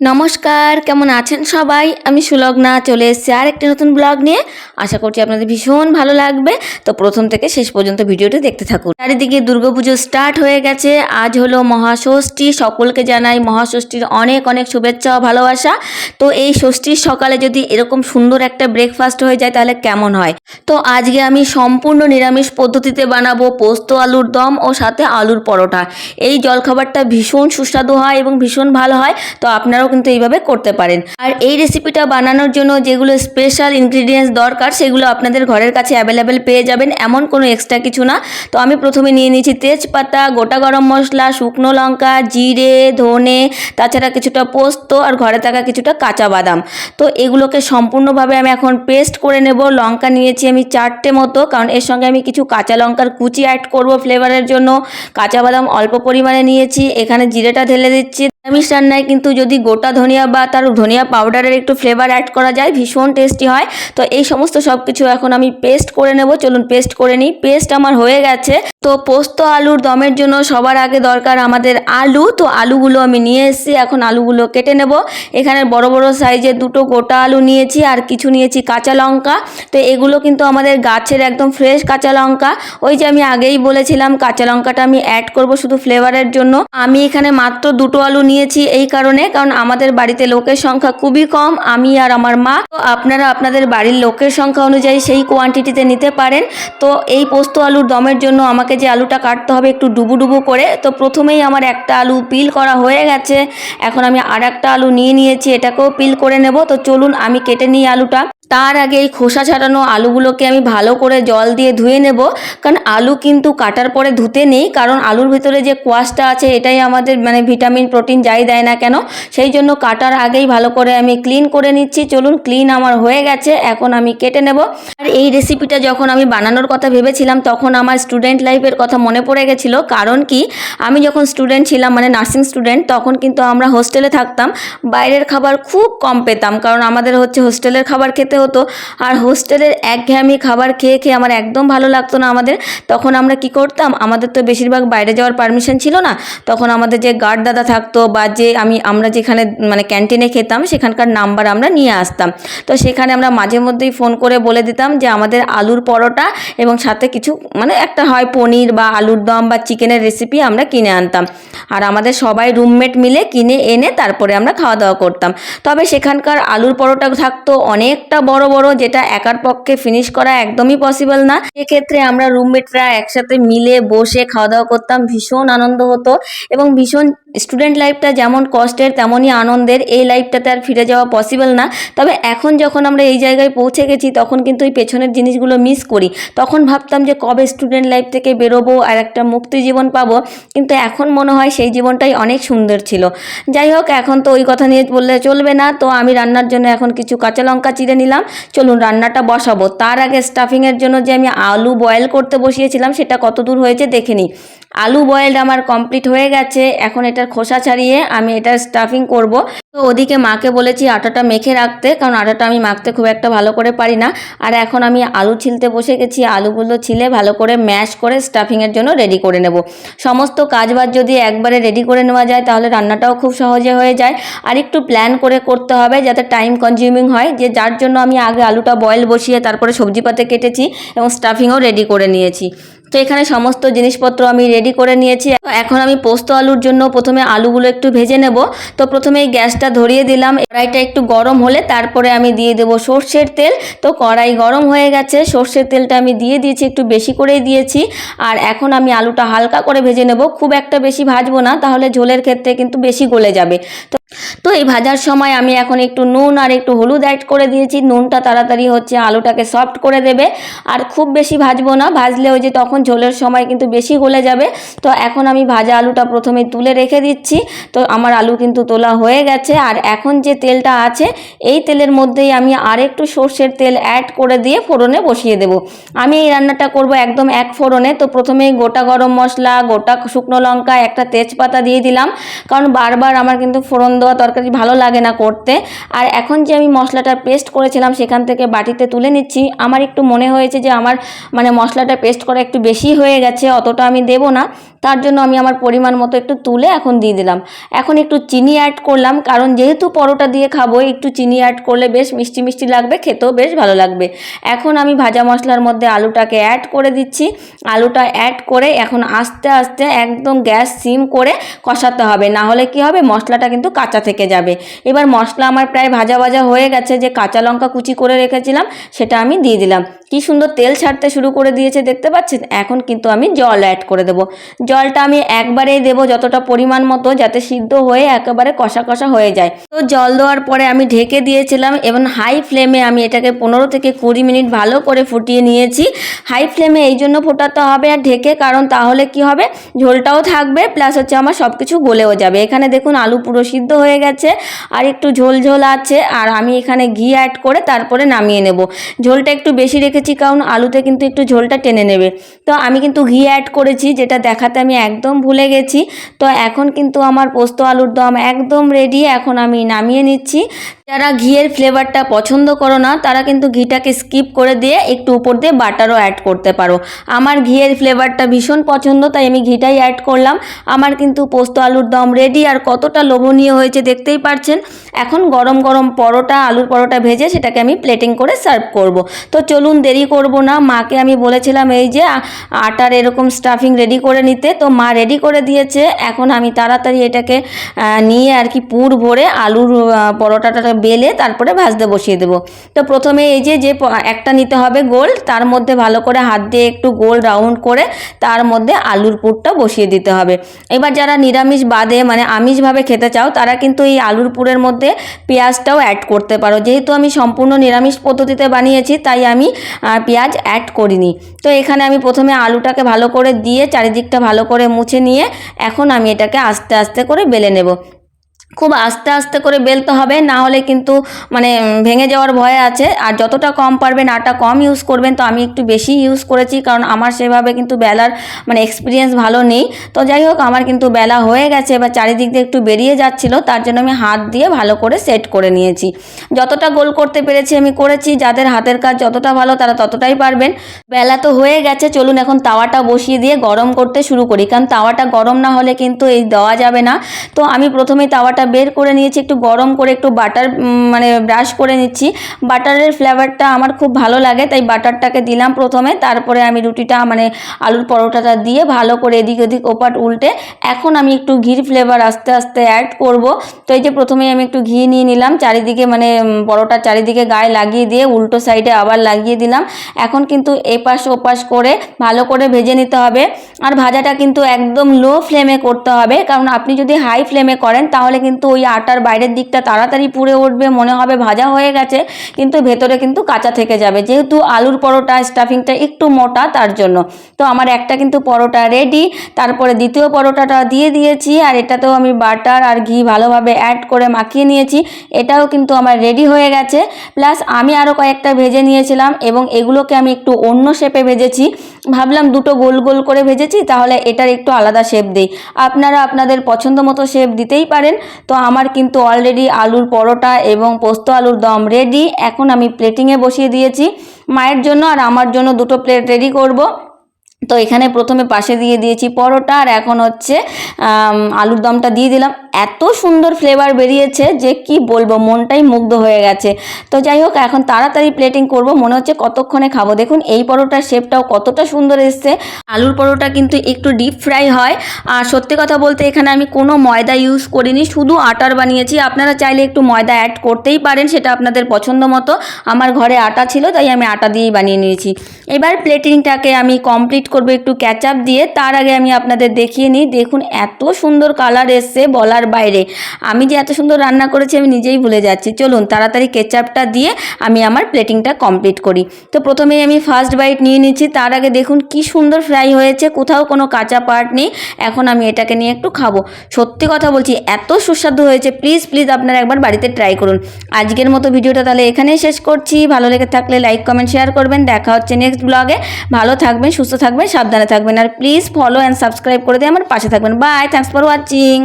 নমস্কার, কেমন আছেন সবাই? আমি সুলগ্না, চলে এসেছি আর একটি নতুন ব্লগ নিয়ে। আশা করছি আপনাদের ভীষণ ভালো লাগবে। তো প্রথম থেকে শেষ পর্যন্ত ভিডিওটি দেখতে থাকুন। চারিদিকে দুর্গাপুজো স্টার্ট হয়ে গেছে। আজ হলো মহাষষ্ঠী। সকলকে জানাই মহাষষ্ঠীর অনেক অনেক শুভেচ্ছা ও ভালোবাসা। তো এই ষষ্ঠীর সকালে যদি এরকম সুন্দর একটা ব্রেকফাস্ট হয়ে যায়, তাহলে কেমন হয়? তো আজকে আমি সম্পূর্ণ নিরামিষ পদ্ধতিতে বানাবো পোস্ত, আলুর দম ও সাথে আলুর পরোটা। এই জলখাবারটা ভীষণ সুস্বাদু হয় এবং ভীষণ ভালো হয়। তো আপনারাও কিন্তু এইভাবে করতে পারেন। আর এই রেসিপিটা বানানোর জন্য যেগুলো স্পেশাল ইনগ্রিডিয়েন্টস দরকার, সেগুলো আপনাদের ঘরের কাছে অ্যাভেলেবেল পেয়ে যাবেন। এমন কোনো এক্সট্রা কিছু না। তো আমি প্রথমে নিয়ে নিয়েছি তেজপাতা, গোটা গরম মশলা, শুকনো লঙ্কা, জিরে, ধনে, তাছাড়া কিছুটা পোস্ত আর ঘরে থাকা কিছুটা কাঁচা বাদাম। তো এগুলোকে সম্পূর্ণভাবে আমি এখন পেস্ট করে নেব। লঙ্কা নিয়েছি আমি চারটে মতো, কারণ এর সঙ্গে আমি কিছু কাঁচা লঙ্কার কুচি অ্যাড করব ফ্লেভারের জন্য। কাঁচা বাদাম অল্প পরিমাণে নিয়েছি। এখানে জিরেটা ঢেলে দিচ্ছি। নিরামিষ রান্নায় কিন্তু যদি গোটা ধনিয়া বা তার ধনিয়া পাউডারের একটু ফ্লেভার অ্যাড করা যায়, ভীষণ টেস্টি হয়। তো এই সমস্ত সব কিছু এখন আমি পেস্ট করে নেব। চলুন পেস্ট করে নিই। পেস্ট আমার হয়ে গেছে। তো পোস্ত আলুর দমের জন্য সবার আগে দরকার আমাদের আলু। তো আলুগুলো আমি নিয়ে এসেছি, এখন আলুগুলো কেটে নেব। এখানে বড় বড় সাইজের দুটো গোটা আলু নিয়েছি আর কিছু নিয়েছি কাঁচা লঙ্কা। তো এগুলো কিন্তু আমাদের গাছের একদম ফ্রেশ কাঁচা লঙ্কা। ওই যে আমি আগেই বলেছিলাম, কাঁচা লঙ্কাটা আমি অ্যাড করব শুধু ফ্লেভারের জন্য। আমি এখানে মাত্র দুটো আলু নিয়েছি এই কারণে, কারণ আমাদের বাড়িতে লোকের সংখ্যা খুবই কম, আমি আর আমার মা। তো আপনারা আপনাদের বাড়ির লোকের সংখ্যা অনুযায়ী সেই কোয়ান্টিটিতে নিতে পারেন। তো এই পোস্ত আলুর দমের জন্য আমাকে যে আলুটা কাটতে হবে একটু ডুবু ডুবু করে, তো প্রথমেই আমার একটা আলু পিল করা হয়ে গেছে। এখন আমি আর একটা আলু নিয়ে নিয়েছি, এটাকেও পিল করে নেব। তো চলুন আমি কেটে নিই আলুটা। তার আগে এই খোসা ছাড়ানো আলুগুলোকে আমি ভালো করে জল দিয়ে ধুয়ে নেব। কারণ আলু কিন্তু কাটার পরে ধুতে নেই, কারণ আলুর ভিতরে যে কোয়াশটা আছে, এটাই আমাদের মানে ভিটামিন, প্রোটিন যাই দেয় না কেন। সেই জন্য কাটার আগেই ভালো করে আমি ক্লিন করে নিচ্ছি। চলুন ক্লিন আমার হয়ে গেছে, এখন আমি কেটে নেব। আর এই রেসিপিটা যখন আমি বানানোর কথা ভেবেছিলাম, তখন আমার স্টুডেন্ট লাইফের কথা মনে পড়ে গেছিল। কারণ কি, আমি যখন স্টুডেন্ট ছিলাম মানে নার্সিং স্টুডেন্ট তখন কিন্তু আমরা হোস্টেলে থাকতাম। বাইরের খাবার খুব কম পেতাম, কারণ আমাদের হচ্ছে হোস্টেলের খাবার খেতে হতো। আর হোস্টেলের একঘেয়েমি খাবার খেয়ে খেয়ে আমার একদম ভালো লাগতো না আমাদের। তখন আমরা কি করতাম, আমাদের তো বেশিরভাগ বাইরে যাওয়ার পারমিশন ছিল না। তখন আমাদের যে গার্ড দাদা থাকতো বা যে আমি, আমরা যেখানে মানে ক্যান্টিনে খেতাম, সেখানকার নাম্বার আমরা নিয়ে আসতাম। তো সেখানে আমরা মাঝে মধ্যেই ফোন করে বলে দিতাম যে আমাদের আলুর পরোটা এবং সাথে কিছু মানে একটা হয় পনির বা আলুর দম বা চিকেনের রেসিপি আমরা কিনে আনতাম। আর আমাদের সবাই রুমমেট মিলে কিনে এনে তারপরে আমরা খাওয়া দাওয়া করতাম। তবে সেখানকার আলুর পরোটা থাকতো অনেকটা বড় বড়, যেটা একার পক্ষে ফিনিশ করা একদমই পসিবল না। এক্ষেত্রে আমরা রুমমেটরা একসাথে মিলে বসে খাওয়া দাওয়া করতাম, ভীষণ আনন্দ হতো। এবং ভীষণ স্টুডেন্ট লাইফটা যেমন কষ্টের, তেমনই আনন্দের, এই লাইফটাতে আর ফিরে যাওয়া পসিবল না। তবে এখন যখন আমরা এই জায়গায় পৌঁছে গেছি, তখন কিন্তু এই পেছনের জিনিসগুলো মিস করি। তখন ভাবতাম যে কবে স্টুডেন্ট লাইফ থেকে বেরোবো আর একটা মুক্তি জীবন পাবো। কিন্তু এখন মনে হয় সেই জীবনটাই অনেক সুন্দর ছিল। যাই হোক, এখন তো ওই কথা নিয়ে বললে চলবে না। তো আমি রান্নার জন্য এখন কিছু কাঁচা লঙ্কা চিড়ে নিলাম। চলুন রান্নাটা বসাবো। তার আগে স্টাফিংয়ের জন্য যে আমি আলু বয়েল করতে বসিয়েছিলাম, সেটা কত দূর হয়েছে দেখে নিই। আলু বয়েলড আমার কমপ্লিট হয়ে গেছে। এখন এটার খোসা ছাড়িয়ে আমি এটা স্টাফিং করব। তো ওদিকে মাকে বলেছি আটাটা মেখে রাখতে, কারণ আটাটা আমি মাখতে খুব একটা ভালো করে পারি না। আর এখন আমি আলু ছিলতে বসে গেছি, আলুগুলো ছিলে ভালো করে ম্যাশ করে স্টাফিংয়ের জন্য রেডি করে নেব। সমস্ত কাজবাজ যদি একবারে রেডি করে নেওয়া যায়, তাহলে রান্নাটাও খুব সহজে হয়ে যায়। আর একটু প্ল্যান করে করতে হবে যাতে টাইম কনজিউমিং হয়, যে যার জন্য আমি আগে আলুটা বয়েল বসিয়ে তারপরে সবজি পাতে কেটেছি এবং স্টাফিংও রেডি করে নিয়েছি। তো এখানে সমস্ত জিনিসপত্র আমি রেডি করে নিয়েছি। এখন আমি পোস্ত আলুর জন্য প্রথমে আলুগুলো একটু ভেজে নেব। তো প্রথমে গ্যাসটা ধরিয়ে দিলাম। কড়াইটা একটু গরম হলে তারপরে আমি দিয়ে দেবো সর্ষের তেল। তো কড়াই গরম হয়ে গেছে। সর্ষের তেলটা আমি দিয়ে দিয়েছি, একটু বেশি করেই দিয়েছি। আর এখন আমি আলুটা হালকা করে ভেজে নেব। খুব একটা বেশি ভাজবো না, তাহলে ঝোলের ক্ষেত্রে কিন্তু বেশি গলে যাবে। তো তো এই ভাজার সময় আমি এখন একটু নুন আর একটু হলুদ অ্যাড করে দিয়েছি। নুনটা তাড়াতাড়ি হচ্ছে আলুটাকে সফট করে দেবে। আর খুব বেশি ভাজবো না। ভাজলে ওই যে তখন ঝোলের সময় কিন্তু বেশি গলে যাবে। তো এখন আমি ভাজা আলুটা প্রথমে তুলে রেখে দিচ্ছি। তো আমার আলু কিন্তু তোলা হয়ে গেছে। আর এখন যে তেলটা আছে, এই তেলের মধ্যেই আমি আর একটু সর্ষের তেল অ্যাড করে দিয়ে ফোড়নে বসিয়ে দেব। আমি এই রান্নাটা করব একদম এক ফোড়নে। তো প্রথমেই গোটা গরম মশলা, গোটা শুকনো লঙ্কা, একটা তেজপাতা দিয়ে দিলাম। কারণ বারবার আমার কিন্তু ফোড়ন দেওয়া তরকারি ভালো লাগে না করতে। আর এখন যে আমি মশলাটা পেস্ট করেছিলাম সেখান থেকে বাটিতে তুলে নিচ্ছি। আমার একটু মনে হয়েছে যে আমার মানে মশলাটা পেস্ট করা একটু বেশি হয়ে গেছে, অতটা আমি দেবো না। তার জন্য আমি আমার পরিমাণ মতো একটু তুলে এখন দিয়ে দিলাম। এখন একটু চিনি অ্যাড করলাম, কারণ যেহেতু পরোটা দিয়ে খাব, একটু চিনি অ্যাড করলে বেশ মিষ্টি মিষ্টি লাগবে, খেতেও বেশ ভালো লাগবে। এখন আমি ভাজা মশলার মধ্যে আলুটাকে অ্যাড করে দিচ্ছি। আলুটা অ্যাড করে এখন আস্তে আস্তে একদম গ্যাস সিম করে কষাতে হবে। না হলে কি হবে? মশলাটা কিন্তু কাঁচা থেকে যাবে। এবার মশলা আমার প্রায় ভাজা ভাজা হয়ে গেছে, যে কাঁচা লঙ্কা কুচি করে রেখেছিলাম, সেটা আমি দিয়ে দিলাম। কি সুন্দর তেল ছাড়তে শুরু করে দিয়েছে, দেখতে পাচ্ছেন? এখন কিন্তু আমি জল অ্যাড করে দেবো। জলটা আমি একবারেই দেবো যতটা পরিমাণ মতো, যাতে সিদ্ধ হয়ে একেবারে কষা কষা হয়ে যায়। তো জল দেওয়ার পরে আমি ঢেকে দিয়েছিলাম, এবং হাই ফ্লেমে আমি এটাকে পনেরো থেকে কুড়ি মিনিট ভালো করে ফুটিয়ে নিয়েছি। হাই ফ্লেমে এই জন্য ফোটাতে হবে আর ঢেকে, কারণ তাহলে কি হবে? ঝোলটাও থাকবে প্লাস হচ্ছে আমার সব কিছু গলেও যাবে। এখানে দেখুন আলু পুরো সিদ্ধ হয়ে গেছে, আর একটু ঝোল ঝোল আছে, আর আমি এখানে ঘি অ্যাড করে তারপরে নামিয়ে নেব। ঝোলটা একটু বেশি রেখেছি, কারণ আলুতে কিন্তু একটু ঝোলটা টেনে নেবে। তো আমি কিন্তু ঘি অ্যাড করেছি, যেটা দেখাতে আমি একদম ভুলে গেছি। তো এখন কিন্তু আমার পোস্ত আলুর দম একদম রেডি এখন আমি নামিয়ে নিচ্ছি। যারা ঘিয়ের ফ্লেভারটা পছন্দ করো না, তারা কিন্তু ঘিটাকে স্কিপ করে দিয়ে একটু উপর দিয়ে বাটারও অ্যাড করতে পারো। আমার ঘিয়ের ফ্লেভারটা ভীষণ পছন্দ, তাই আমি ঘিটাই অ্যাড করলাম। আমার কিন্তু পোস্ত আলুর দম রেডি আর কতটা লোভনীয় হয়েছে দেখতেই পারছেন। এখন গরম গরম পরোটা, আলুর পরোটা ভেজে সেটাকে আমি প্লেটিং করে সার্ভ করব। তো চলুন, দেরি করব না। মাকে আমি বলেছিলাম, এই যে আটার এরকম স্টাফিং রেডি করে নিতে। তো মা রেডি করে দিয়েছে। এখন আমি তাড়াতাড়ি এটাকে নিয়ে আর কি পুর ভরে আলুর পরোটাটা বেলে তারপরে ভাজতে বসিয়ে দেবো। তো প্রথমে এই যে যে, একটা নিতে হবে গোল, তার মধ্যে ভালো করে হাত দিয়ে একটু গোল রাউন্ড করে তার মধ্যে আলুর পুরটা বসিয়ে দিতে হবে। এবার যারা নিরামিষ বাদে মানে আমিষভাবে খেতে চাও, তারা কিন্তু এই আলুর পুরের মধ্যে পেঁয়াজটাও অ্যাড করতে পারো। যেহেতু আমি সম্পূর্ণ নিরামিষ পদ্ধতিতে বানিয়েছি, তাই আমি পেঁয়াজ অ্যাড করিনি। তো এখানে আমি প্রথমে আলুটাকে ভালো করে দিয়ে, চারিদিকটা ভালো করে মুছে নিয়ে এখন আমি এটাকে আস্তে আস্তে করে বেলে নেব। খুব আস্তে আস্তে করে বেলতে হবে, না হলে কিন্তু মানে ভেঙে যাওয়ার ভয় আছে। আর যতটা কম পারবেন, আটা কম ইউজ করবেন, তো আমি একটু বেশি ইউজ করেছি, কারণ আমার সেভাবে কিন্তু বেলার মানে এক্সপিরিয়েন্স ভালো নেই। তো যাই হোক, আমার কিন্তু বেলা হয়ে গেছে, এবার চারিদিক দিয়ে একটু বেরিয়ে যাচ্ছিল, তার জন্য আমি হাত দিয়ে ভালো করে সেট করে নিয়েছি। যতটা গোল করতে পেরেছি আমি করেছি, যাদের হাতের কাজ যতটা ভালো, তারা ততটাই পারবেন। বেলা তো হয়ে গেছে, চলুন এখন তাওয়াটা বসিয়ে দিয়ে গরম করতে শুরু করি, কারণ তাওয়াটা গরম না হলে কিন্তু এই দেওয়া যাবে না। তো আমি প্রথমে তাওয়াটা বের করে নিয়েছি, একটু গরম করে একটু বাটার মানে ব্রাশ করে নিচ্ছি। বাটারের ফ্লেভারটা আমার খুব ভালো লাগে, তাই বাটারটাকে দিলাম প্রথমে, তারপরে আমি রুটিটা মানে আলুর পরোটাটা দিয়ে ভালো করে এদিক ওদিক ওপাট উল্টে, এখন আমি একটু ঘির ফ্লেভার আস্তে আস্তে অ্যাড করব। তো এই যে প্রথমে আমি একটু ঘি নিয়ে নিলাম, চারিদিকে মানে পরোটা চারিদিকে গায়ে লাগিয়ে দিয়ে উল্টো সাইডে আবার লাগিয়ে দিলাম। এখন কিন্তু এপাশ ওপাশ করে ভালো করে ভেজে নিতে হবে। আর ভাজাটা কিন্তু একদম লো ফ্লেমে করতে হবে, কারণ আপনি যদি হাই ফ্লেমে করেন, তাহলে কিন্তু ওই আটার বাইরের দিকটা তাড়াতাড়ি পুড়ে উঠবে, মনে হবে ভাজা হয়ে গেছে, কিন্তু ভেতরে কিন্তু কাঁচা থেকে যাবে। যেহেতু আলুর পরোটা স্টাফিংটা একটু মোটা তার জন্য। তো আমার একটা কিন্তু পরোটা রেডি তারপরে দ্বিতীয় পরোটাটা দিয়ে দিয়েছি, আর এটাতেও আমি বাটার আর ঘি ভালোভাবে অ্যাড করে মাখিয়ে নিয়েছি। এটাও কিন্তু আমার রেডি হয়ে গেছে। প্লাস আমি আরও কয়েকটা ভেজে নিয়েছিলাম এবং এগুলোকে আমি একটু অন্য শেপে ভেজেছি। ভাবলাম দুটো গোল গোল করে ভেজেছি, তাহলে এটার একটু আলাদা শেপ দিই। আপনারা আপনাদের পছন্দ মতো শেপ দিতেই পারেন। তো আমার কিন্তু অলরেডি আলুর পরোটা এবং পোস্ত আলুর দম রেডি এখন আমি প্লেটিংয়ে বসিয়ে দিয়েছি। মায়ের জন্য আর আমার জন্য দুটো প্লেট রেডি করব। তো এখানে প্রথমে পাশে দিয়ে দিয়েছি পরোটা আর এখন হচ্ছে আলুর দমটা দিয়ে দিলাম। এত সুন্দর ফ্লেভার বেরিয়েছে যে কি বলব, মনটাই মুগ্ধ হয়ে গেছে। তো যাই হোক, এখন তাড়াতাড়ি প্লেটিং করব, মনে হচ্ছে কতক্ষণে খাব। দেখুন, এই পরোটার শেপটাও কতটা সুন্দর এসছে। আলুর পরোটা কিন্তু একটু ডিপ ফ্রাই হয়। আর সত্যি কথা বলতে এখানে আমি কোনো ময়দা ইউজ করিনি, শুধু আটার বানিয়েছি। আপনারা চাইলে একটু ময়দা অ্যাড করতেই পারেন, সেটা আপনাদের পছন্দ মতো। আমার ঘরে আটা ছিল, তাই আমি আটা দিয়েই বানিয়ে নিয়েছি। এবার প্লেটিংটাকে আমি কমপ্লিট করব একটু ক্যাচআপ দিয়ে, তার আগে আমি আপনাদের দেখিয়ে নিই। দেখুন, এত সুন্দর কালার এসছে বলার বাইরে। আমি যে এত সুন্দর রান্না করেছি, আমি নিজেই ভুলে যাচ্ছি। চলুন, তাড়াতাড়ি কেচাপটা দিয়ে আমি আমার প্লেটিংটা কমপ্লিট করি। তো প্রথমেই আমি ফার্স্ট বাইট নিয়ে নিচ্ছি। তার আগে দেখুন, কি সুন্দর ফ্রাই হয়েছে। কোথাও কোনো কাঁচা পার্ট নেই। এখন আমি এটাকে নিয়ে একটু খাব। সত্যি কথা বলছি, এত সুস্বাদু হয়েছে। প্লিজ প্লিজ আপনারা একবার বাড়িতে ট্রাই করুন। আজকের মতো ভিডিওটা তাহলে এখানেই শেষ করছি। ভালো লেগে থাকলে লাইক কমেন্ট শেয়ার করবেন। দেখা হচ্ছে নেক্সট ব্লগে ভালো থাকবেন, সুস্থ থাকবেন, সাবধানে থাকবেন। আর প্লিজ ফলো অ্যান্ড সাবস্ক্রাইব করে দিয়ে আমার পাশে থাকবেন। By thanks for watching